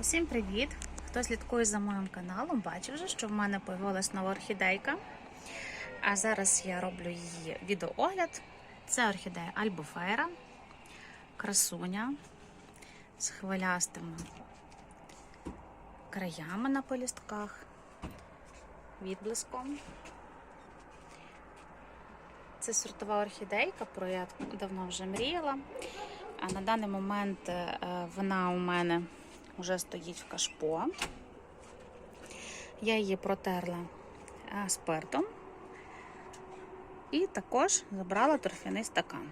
Усім привіт! Хто слідкує за моїм каналом, бачив вже, що в мене появилась нова орхідейка. А зараз я роблю її відеоогляд. Це орхідея Альбофейра, красуня з хвилястими краями на полістках, відблиском. Це сортова орхідейка, про я давно вже мріяла. А на даний момент е, вона у мене вже стоїть в кашпо. Я її протерла е, спиртом і також забрала торфяний стакан.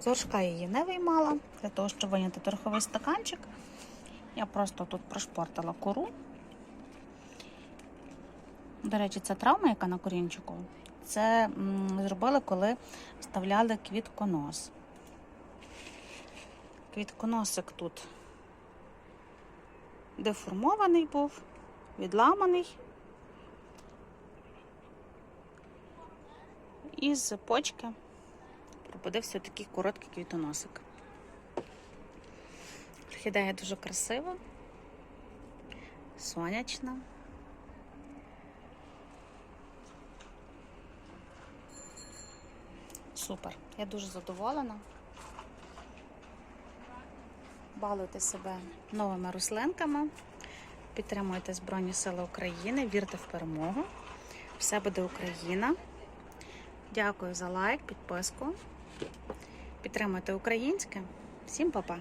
З горшка її не виймала, для того, щоб виняти торфовий стаканчик. Я просто тут прошпортила кору. До речі, це травма, яка на корінчику. Це м, зробили, коли вставляли квітконос. Квітконосик тут деформований був, відламаний. І з почки пробудився такий короткий квітоносик. Орхідея дуже красива, сонячна. Супер, я дуже задоволена. Балуйте себе новими рослинками, підтримуйте Збройні Сили України, вірте в перемогу. Все буде Україна. Дякую за лайк, підписку. Підтримуйте українське. Всім па-па!